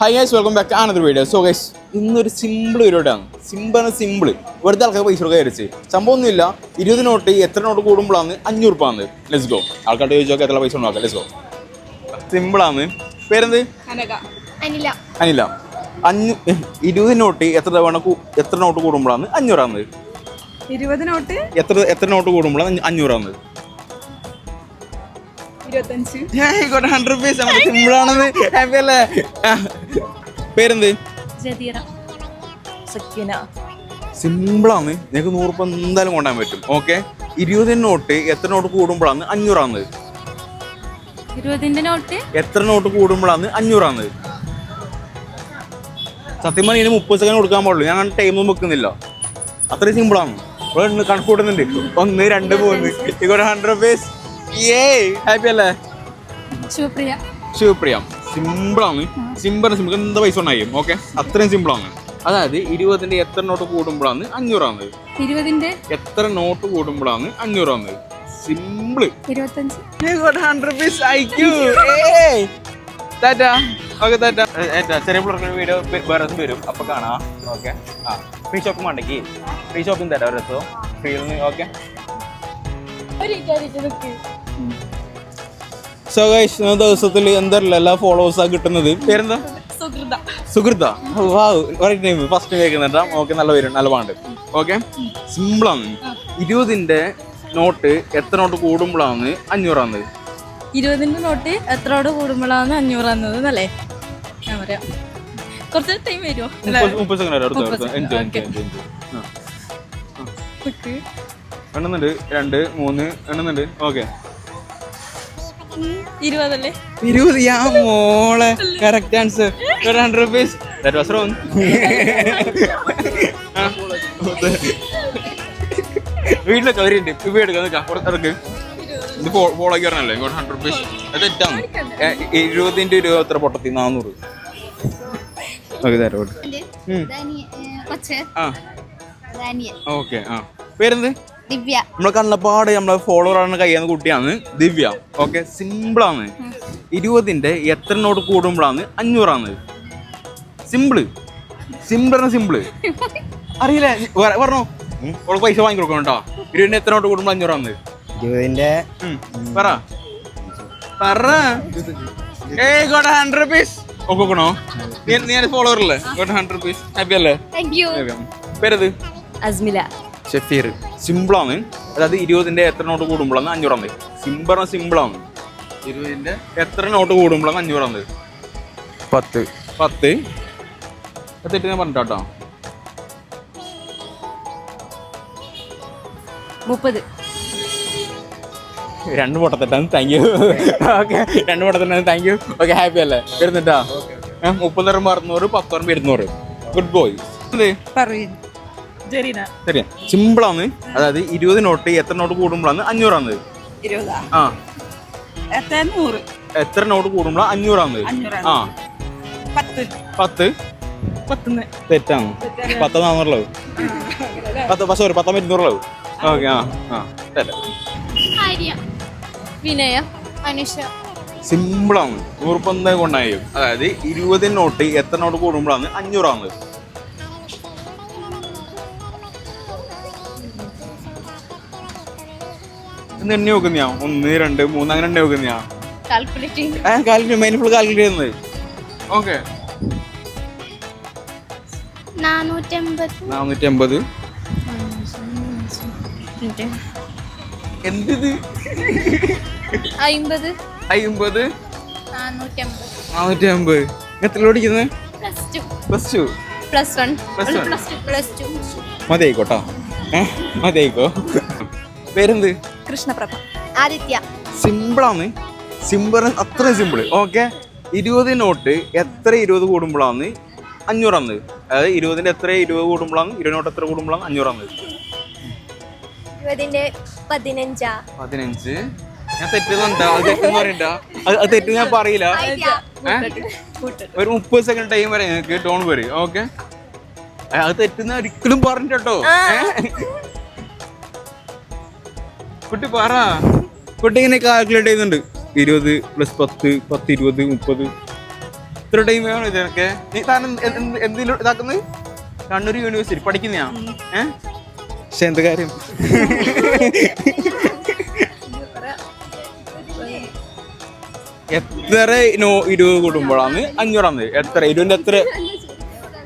Hi guys welcome back another video so guys ഇന്നൊരു simple പരിപാടിയാണ്. Simple simple വെറുതെ ആൾക്കാർ പൈസ കൊടുക്കാൻ വിചാരിച്ച്. സംഭവം ഒന്നുമില്ല. ഇരുപത് നോട്ട് എത്ര നോട്ട് കൂടുമ്പോഴാണ് അഞ്ഞൂറ് ആണ് ലെറ്റ്സ് ഗോ ആൾക്കാരുടെ ചോദിച്ചോക്കെ എത്ര പൈസ ഉണ്ടാക്കാം ലെറ്റ്സ് ഗോ സിമ്പിളാണ് പേരെന്ത്? അനക അനില. അനില. അഞ്ഞു ഇരുപത് നോട്ട് എത്ര തവണ എത്ര നോട്ട് കൂടുമ്പോഴാണ് അഞ്ഞൂറാണ് ഇരുപത് നോട്ട്? എത്ര എത്ര നോട്ട് കൂടുമ്പോഴാണ് അഞ്ഞൂറാണ് ഇരുപത്തഞ്ച്. ഹൺഡ്രഡ് പീസ് സിമ്പിൾ ആണെന്ന് ഹാപ്പി അല്ലേ. പേരെന്ത്? സിമ്പിളാണ് നിങ്ങൾക്ക് നൂറുപ്പം എന്തായാലും കൊണ്ടാൻ പറ്റും. ഓക്കെ ഇരുപതിന് നോട്ട് എത്ര നോട്ട് കൂടുമ്പോഴാണ് അഞ്ഞൂറാന്ന് ഇരുപതിന്റെ നോട്ട്? എത്ര നോട്ട് കൂടുമ്പോഴാണ് അഞ്ഞൂറാന്ന് സത്യം പറഞ്ഞാൽ ഇതിന് മുപ്പത് സെക്കൻഡ് കൊടുക്കാൻ പാടുള്ളൂ. ഞാൻ ടൈമൊന്നും വെക്കുന്നില്ല. അത്രയും സിമ്പിളാണ് കണക്ക് കൂട്ടുന്നുണ്ട്. ഒന്ന് രണ്ട് മൂന്ന്. ഇവിടെ ഹൺഡ്രഡ് പേസ് ഹാപ്പി അല്ലേ? ശിവപ്രിയ ശിവപ്രിയം സിമ്പിളാണ് സിമ്പിൾ സിമ്പിൾ എന്താ പൈസ ഉണ്ടായി ഓക്കെ അത്രയും സിമ്പിളാണ് അതായത് ഇരുപതിന്റെ എത്ര നോട്ട് കൂടുമ്പോഴാണ് അഞ്ഞൂറാണ് ഇരുപതിന്റെ? എത്ര നോട്ട് കൂടുമ്പോഴാണ് അഞ്ഞൂറാണ് സിമ്പിൾ ചെറിയ പിള്ളേർക്ക് വീഡിയോ വേറെ വരും. അപ്പൊ കാണാം. ഓക്കെ ആ ഫ്രീ ഷോപ്പിംഗ് വേണ്ടെങ്കിൽ ഫ്രീ ഷോപ്പിംഗ് തരാം ഒരു ദിവസവും ഫ്രീ ഓക്കെ സോ ഗൈസ് ദിവസത്തിൽ എന്തല്ല എല്ലാ ഫോളോവേഴ്സാ കിട്ടുന്നത്? പേരെന്താ? സുഹൃത സുഹൃത്ത? ഫസ്റ്റ് കേൾക്കുന്നുണ്ടാ ഓക്കെ നല്ല പേര് നല്ല പാണ്ട് ഓക്കെ സിമ്പിളാണ് ഇരുപതിന്റെ നോട്ട് എത്ര നോട്ട് കൂടുമ്പോഴാണ് അഞ്ഞൂറാണ് ഇരുപതിന്റെ നോട്ട് എത്രയോട് കൂടുമ്പോഴാണ് അഞ്ഞൂറാന്നത് അല്ലേ ഞാൻ പറയാം. കുറച്ച് ടൈം വരുമോ? മുപ്പത് സെക്കൻഡ് എണ്ണുന്നുണ്ട്. രണ്ട് മൂന്ന് എണ്ണുന്നുണ്ട്. ഓക്കെ ഇരുപതല്ലേ? ഇരുപത്. യാ മോളെ. Correct answer hundred rupees that was wrong വീട്ടിലൊക്കെ അവരുണ്ട് ഇപ്പൊ എടുക്കാൻ നിൽക്കാം പുറത്തിറക്ക് ഇത് ഫോളോ ആക്കി പറഞ്ഞല്ലേ. ഇങ്ങോട്ട് ഹൺഡ്രഡ് റുപ്പീസ് അത് തെറ്റാണ് ഇരുപതിന്റെ ഇരുപത് എത്ര പൊട്ടത്തി? നാന്നൂറ്. ഓക്കെ തരാം. കൊച്ച് ആ. ഓക്കെ ആ. പേരെന്ത്? ദിവ്യ. നമ്മളെ കണ്ണപ്പാട് നമ്മളെ ഫോളോവർ ആണ് കഴിയുന്ന കുട്ടിയാണ് ദിവ്യ. ഓക്കെ സിമ്പിളാണ് ഇരുപതിന്റെ എത്ര നോട്ട് കൂടുമ്പോഴാണ് അഞ്ഞൂറാണ്. സിമ്പിൾ സിമ്പിൾ സിമ്പിൾ അറിയില്ല. പറഞ്ഞോ. ഓൾക്ക് പൈസ വാങ്ങി കൊടുക്കണം കേട്ടോ ഇരുപതിന്റെ എത്ര നോട്ട് കൂടുമ്പോൾ അഞ്ഞൂറാണ്? ഇരുപതിന്റെ പറ. പറ. ഏയ് ഗോട്ട് ഹൺഡ്രഡ് റുപ്പീസ് ഒക്കെ നീ നീ ഫോളോവർ അല്ലേ ഗോട്ട് ഹൺഡ്രഡ് റുപ്പീസ് ഹാപ്പി അല്ലേ. പേരത് അസ്മില. ഷെഫീർ. സിമ്പിളാണ് അതായത് ഇരുപതിന്റെ എത്ര നോട്ട് കൂടുമ്പോഴാണ് അഞ്ഞൂറാണ് സിമ്പിൾ സിമ്പിളാണ് ഇരുപതിന്റെ എത്ര നോട്ട് കൂടുമ്പോഴാണ് അഞ്ഞൂറാണ് പത്ത്. പത്ത്. എത്തിട്ട് ഞാൻ പറഞ്ഞിട്ടോ മുപ്പത്. രണ്ട് പൊട്ടത്തിട്ടാ താങ്ക് യു ഓക്കെ രണ്ട് പൊട്ടത്തെട്ടാണ് താങ്ക് യു ഓക്കെ ഹാപ്പി അല്ലേ? വരുന്നിട്ടാ? മുപ്പത് പറയുമ്പോൾ അറുന്നൂറ് പത്ത് പറയുമ്പോൾ ഇരുന്നൂറ്. ഗുഡ് ബോയ് പറയൂ. ജെറീന. ശരി സിമ്പിളാണ് അതായത് ഇരുപത് നോട്ട് എത്ര നോട്ട് കൂടുമ്പോഴാണ് അഞ്ഞൂറാണ് ഇരുപതാ? ആ. എത്ര? നൂറ്. എത്ര നോട്ട് കൂടുമ്പോഴാണ് അഞ്ഞൂറാണ് അഞ്ഞൂറാണ്. ആ. പത്ത്. തെറ്റാണ്. പത്ത് നാന്നൂറുള്ളത് പത്ത് പക്ഷെ സോറി പത്താം ഇരുന്നൂറുള്ളത് ഓക്കെ ആ ആ. തെറ്റ. വിനയ. അനുഷ. സിമ്പിളാണ്. നൂറുപ്പന്ത കൊണ്ടായി? അതായത് ഇരുപത് നോട്ട് എത്ര നോട്ട് കൂടുമ്പോഴാണ് അഞ്ഞൂറാണ് ഇന്ന് എണ്ണി നോക്കുന്നയാ ഒന്ന് രണ്ട് മൂന്ന് അങ്ങനെ എണ്ണി നോക്കുന്നയാ കാൽക്കുലേറ്റ് മെയിൻ ഫുൾ കാൽക്കുലേറ്റ് ചെയ്യുന്നത്. ഓക്കെ നാനൂറ്റി അമ്പത് എന്തിത്? അമ്പത് അമ്പത് നാനൂറ്റി അമ്പത് എത്ര പഠിക്കുന്നത്? Plus two plus one. Plus two മതിയായിക്കോട്ടോ. ഏ മതിയായിക്കോ. പേരെന്ത്? കൃഷ്ണപ്രഭ. ആദിത്യ. സിമ്പിളാണ്. സിമ്പിൾ അത്ര സിമ്പിൾ. ഓക്കെ? ഇരുപത് നോട്ട് എത്ര ഇരുപത് കൂടുമ്പോഴാണ് അഞ്ഞൂറാന്ന്. അതായത് ഇരുപതിന്റെ എത്ര ഇരുപത് കൂടുമ്പോഴാണ് ഇരുപത് നോട്ട് എത്ര കൂടുമ്പോഴാണ് അഞ്ഞൂറാന്ന്. ഇരുപതിന്റെ പതിനഞ്ചാ. പതിനഞ്ച്. ഞാൻ തെറ്റുന്നുണ്ടാ അത് തെറ്റെന്ന് പറയണ്ട അത് തെറ്റ് ഞാൻ പറയില്ല? ഒരു മുപ്പത് സെക്കൻഡ് ടൈം വരെ നിങ്ങൾക്ക് ഡോൺ വരും ഓക്കെ? അത് തെറ്റുന്ന ഒരിക്കലും പറഞ്ഞിട്ടോ കുട്ടി പറ. കുട്ടി ഇങ്ങനെ കാൽക്കുലേറ്റ് ചെയ്യുന്നുണ്ട് ഇരുപത് പ്ലസ് പത്ത് പത്ത് ഇരുപത് മുപ്പത്. ഇത്ര ടൈം വേണം ഇതിനൊക്കെ നീ താൻ എന്തെങ്കിലും എന്തിലും ഇതാക്കുന്നത് കണ്ണൂർ യൂണിവേഴ്സിറ്റി പഠിക്കുന്നയാ? ഏ? പക്ഷെ എന്ത് കാര്യം? എത്ര നോ ഇരുപത് കൂടുമ്പോഴാണ് അഞ്ഞൂറാന്ന്. എത്ര? ഇരുപതിന്റെ എത്ര?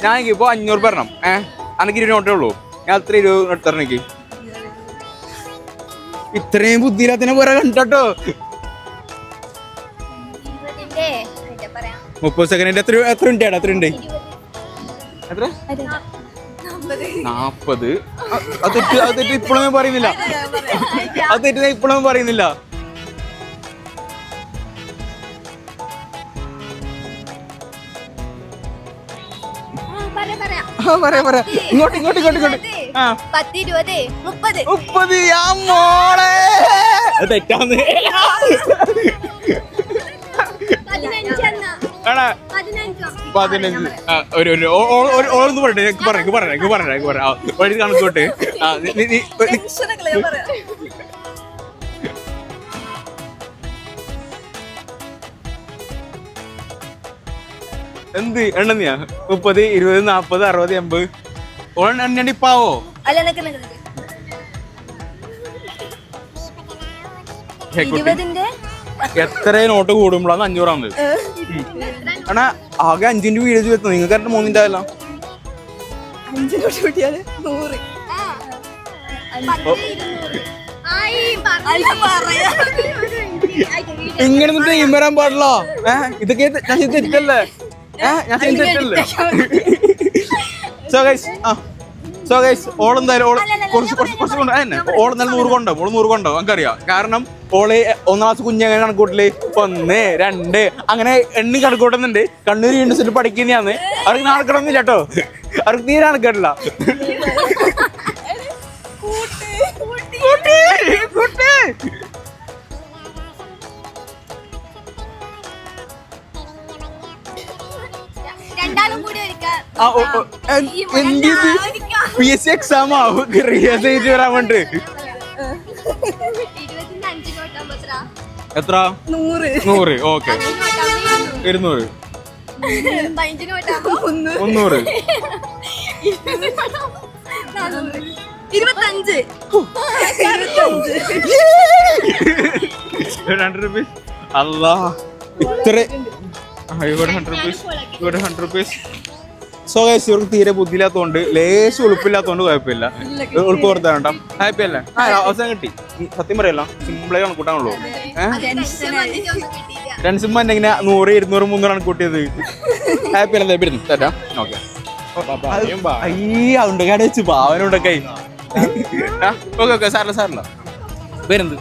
ഞാൻ ഇപ്പൊ അഞ്ഞൂറ് പറഞ്ഞു ഏഹ് അനക്ക് ഇരുപത് നോട്ടേ ഉള്ളൂ. ഞാൻ എത്ര ഇരുപത് എടുത്തറ എനിക്ക്. ഇത്രയും ബുദ്ധിയില്ലാത്തതിനെ വേറെ കണ്ടോ മുപ്പത് സെക്കൻഡിന്റെ എത്ര എത്ര ഉണ്ട് എത്ര ഉണ്ട്? എത്ര? നാപ്പത്. അത് തെറ്റ് അത് ഇപ്പോഴൊന്നും പറയുന്നില്ല. അത് തെറ്റ് ഇപ്പോഴും പറയുന്നില്ല. പറയാം, പറയാം. ഇങ്ങോട്ട് ഇങ്ങോട്ട് ഇങ്ങോട്ട് ഇങ്ങോട്ട്. പത്ത് ഇരുപത് മുപ്പത്. മുപ്പത് ആ മോളെ. അത് തെറ്റാന്ന്. ആടാ പതിനഞ്ചോ ഒരു ഒരു ഓ- ഓ- ഒരു- ഓരോന്ന് പറയട്ടെ എനിക്ക് പറയാം എനിക്ക് പറയാം എനിക്ക് പറയാം എനിക്ക് പറയാം. വഴി കണക്കോട്ട് എന്ത് എണ്ണന്നെയാ? മുപ്പത് ഇരുപത് നാപ്പത് അറുപത് എൺപത്. എണ്ണി പാവോ അല്ല നിക്ക് നിക്ക് നിക്ക്. ഇരുപതിന്റെ എത്ര നോട്ട് കൂടുമ്പോഴാണ് അഞ്ഞൂറാണ് ആണാ ആകെ അഞ്ചിന്റെ വീഡിയോ വെത്തുന്നത് നിങ്ങൾക്ക് കറക്റ്റ് മൂന്നിന്റെ അല്ല. ആ. പത്ത് ഇരുന്നൂറ്. ആയി, പറഞ്ഞു. ഇങ്ങനെ ഒന്നും ടൈം വരാൻ പാടില്ല. ഏഹ് ഇതൊക്കെ തെ- ഞാൻ ചെയ്ത തെറ്റല്ലേ ഏഹ് ഞാൻ ചെയ്ത തെറ്റല്ലേ സോ ഗൈസ് ആ. സോ ഗൈസ് ഓൾ എന്തായാലും ഓൾ കുറച്ച് കുറച്ച് കുറച്ച് കൊണ്ട് ഓൾ എന്തായാലും നൂറ് കൊണ്ടോ? ഓൾ നൂറ് കൊണ്ടോ? നമുക്കറിയാം. കാരണം ഓൾ ഒന്നാം ക്ലാസ് കുഞ്ഞങ്ങനെ കണക്കൂട്ടിൽ? ഒന്ന് രണ്ട് അങ്ങനെ എണ്ണി കണക്കൂട്ടുന്നുണ്ട്. കണ്ണൂർ യൂണിവേഴ്സിറ്റി പഠിക്കുന്നതാണ് അവർക്ക് നടക്കണമെന്നില്ല കേട്ടോ. അവർക്ക് തീരെ കൂട്ടി. രണ്ടാളും പി എസ് സി എക്സാം ആവും റിയസ് എഴുതി വരാൻ വേണ്ടി. എത്ര എത്ര? നൂറ്. നൂറ് ഓക്കെ. ഇരുന്നൂറ്. മുന്നൂറ്. ഇരുപത്തഞ്ച് ഹൺഡ്രഡ് റുപ്പീസ് അല്ലാ ഇത്ര. ഇവിടെ ഹൺഡ്രഡ് റുപ്പീസ് ഇവിടെ ഹൺഡ്രഡ് റുപ്പീസ് സോ ഗൈസ് ഇവർക്ക് തീരെ ബുദ്ധിയില്ലാത്തതുകൊണ്ട് ലേശം ഉളുപ്പില്ലാത്തതുകൊണ്ട് കുഴപ്പമില്ല. ഉളുപ്പ് കൊടുത്താൽ ഹാപ്പി അല്ലേ? ആ അവസാനം കിട്ടി. സത്യം പറയല്ല സിമ്പിളായി കണക്കൂട്ടാണല്ലോ. കിട്ടിയില്ല. രൺസിമ്മ എങ്ങനെ നൂറ് ഇരുന്നൂറ് മുന്നൂറ് കണക്കൂട്ടിയത് ഹാപ്പി അല്ലേ? വരുന്നു തരാം. ഓക്കെ. അയ്യ ഉണ്ട് കട വെച്ച് ഭാവനുണ്ടൊക്കെ ഓക്കെ ഓക്കെ സാറില്ല സാറില്ല. വരുന്നത്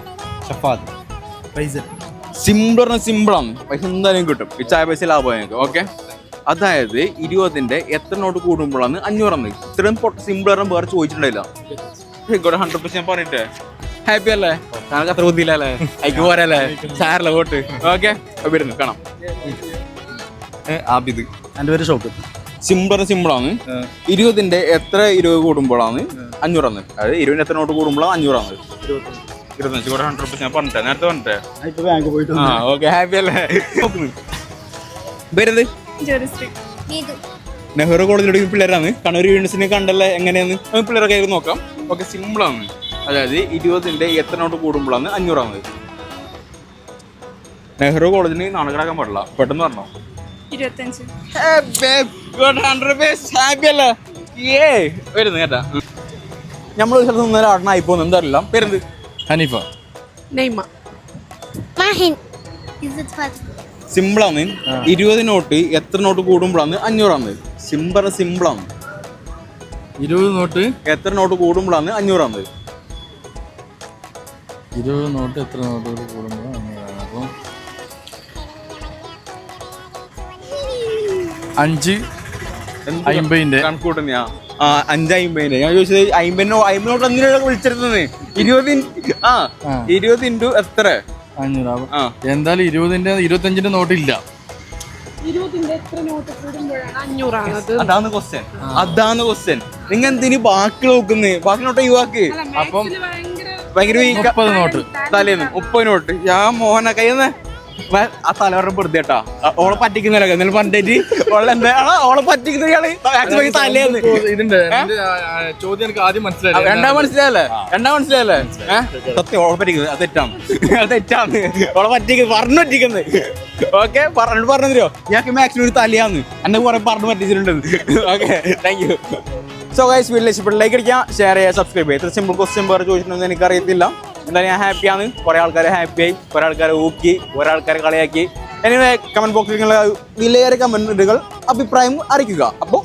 ഷഫാദ്. പൈസ സിമ്പിൾ പറഞ്ഞാൽ സിമ്പിളാണ് പൈസ എന്തായാലും കിട്ടും. ഈ ചായ പൈസ ലാഭം ഞങ്ങൾക്ക് ഓക്കെ? അതായത് ഇരുപതിന്റെ എത്ര നോട്ട് കൂടുമ്പോഴാണ് അഞ്ഞൂറെന്ന്? ഇത്രയും സിമ്പിൾ വേറെ ചോദിച്ചിട്ടുണ്ടായില്ല. ഹൺഡ്രഡ് പെർസെന്റ് പറഞ്ഞിട്ടേ ഹാപ്പി അല്ലേ? ഞങ്ങൾക്ക് അത്ര ബുദ്ധിയില്ലല്ലേ? അയക്ക് പോരല്ലേ? സാറല്ലേ വോട്ട്. ഓക്കെ വരുന്നു കാണാം. ആബിദ്. എന്റെ പേര് ഷോപ്പ് സിമ്പിൾ സിമ്പിളാണ് ഇരുപതിന്റെ എത്ര ഇരുപത് കൂടുമ്പോഴാണ് അഞ്ഞൂറാണ് അതായത് ഇരുപതിന്റെ എത്ര നോട്ട് കൂടുമ്പോഴാണ് അഞ്ഞൂറാണ് ഇരുപത്തഞ്ച് കൂടെ ഹൺഡ്രഡ് പെർസെന്റ് ഞാൻ പറഞ്ഞിട്ടേ നേരത്തെ പറഞ്ഞിട്ടേ. ഓക്കെ ഹാപ്പി അല്ലേ? നോക്കുന്നു നീതു. നെഹ്റു കോളേജിലെ പിള്ളേരാണ്. കണ്ണൂർ യൂണിവേഴ്സിറ്റി കണ്ടല്ലേ? എങ്ങനെയാന്ന് പിള്ളേരൊക്കെ ആയിരുന്നു നോക്കാം. ഓക്കെ സിമ്പിളാണ്. അതായത് ഇരുപതിന്റെ എത്ര നോട്ട് കൂടുമ്പോഴാണ് അഞ്ഞൂറാണ്. നെഹ്റു കോളേജിന് നാണകരാക്കാൻ പാടില്ല. പെട്ടെന്ന് പറഞ്ഞോ. ഇരുപത്തഞ്ച്. ഏ വരുന്നു കേട്ടാ. നമ്മൾ ഒരു സ്ഥലത്ത് നിന്നാലും ആടണായി പോകുന്നു എന്താ അറിയില്ല. വരുന്നത് ഹനീഫ. നെയ്മ. മാഹിൻ. ഇസ്സത്ത് ഫാത്തിമ സിമ്പിളാണ് ഇരുപത് നോട്ട് എത്ര നോട്ട് കൂടുമ്പോഴാണ് അഞ്ഞൂറാണ് സിമ്പിൾ സിമ്പിളാണ് ഇരുപത് നോട്ട്? എത്ര നോട്ട് കൂടുമ്പോഴാണ് അഞ്ഞൂറാണ് ഇരുപത് നോട്ട് എത്ര നോട്ടുകൾ കൂടുമ്പോൾ അങ്ങനെയാണ് അപ്പം അഞ്ച് അമ്പതിന്റെ കണക്കൂട്ടുന്നയാ ആ അഞ്ച് അമ്പതിന്റെ ഞാൻ ചോദിച്ചത് അമ്പതിനോ അമ്പതിനോട്ട് എന്തിനാണ് വിളിച്ചിരുന്നത്. ഇരുപത് ആ. ഇരുപത് ഇന്റു എത്ര? അഞ്ഞൂറ് അപ്പം ആ. എന്തായാലും നോട്ട് ഇല്ല നോട്ടില്ല. അതാണ് ക്വസ്റ്റ്യൻ അതാണ് ക്വസ്റ്റ്യൻ നിങ്ങൾ എന്തിനു ബാക്കി നോക്കുന്നത് ബാക്കി നോട്ട് ഒഴിവാക്ക്. അപ്പം ഭയങ്കര നോട്ട് തലേന്ന് മുപ്പത് നോട്ട് ഞാൻ മോഹന കയ്യെന്ന് ആ തലവരുടെ വെറുതെ കേട്ടാ. ഓളെ പറ്റിക്കുന്നില്ല എന്നാലും പണ്ടേറ്റ് ഓളെ എന്താ ഓളെ പറ്റിക്കുന്ന ഇയാൾ ആക്ച്വലി തലേന്ന് ആ, ചോദ്യം എനിക്ക് ആദ്യം മനസ്സിലായി രണ്ടാം മനസ്സിലായല്ലേ? രണ്ടാം മനസ്സിലായല്ലേ? സത്യം ഓളെ പറ്റിക്കുന്നത്. അത് തെറ്റാണ് അത് തെറ്റാണ് ഓളെ പറ്റിക്കുന്നത് പറഞ്ഞു പറ്റിക്കുന്നത്. ഓക്കെ പറഞ്ഞു പറഞ്ഞു തരുമോ ഞങ്ങൾക്ക് മാക്സിമം ഒരു തലയാന്ന്. എന്നെ കുറെ പറഞ്ഞു പറ്റിച്ചിട്ടുണ്ട്. Okay thank you so guys വീട്ടിൽ ഇഷ്ടപ്പെട്ട് ലൈക്ക് അടിക്കാം ഷെയർ ചെയ്യുക സബ്സ്ക്രൈബ് ചെയ്യുക. ഇത്ര സിമ്പിൾ ക്വസ്റ്റ്യൻ വേറെ ചോദിച്ചിട്ടുണ്ടെന്ന് എനിക്കറിയത്തില്ല. എന്തായാലും ഞാൻ ഹാപ്പിയാണ് കുറേ ആൾക്കാരെ ഹാപ്പിയായി കുറേ ആൾക്കാരെ ഊക്കി. കുറേ ആൾക്കാരെ കളിയാക്കി. എനിവേ കമന്റ് ബോക്സിൽ നിങ്ങളുടെ വിലയേറെ കമന്റുകൾ അഭിപ്രായം അറിയിക്കുക. അപ്പോൾ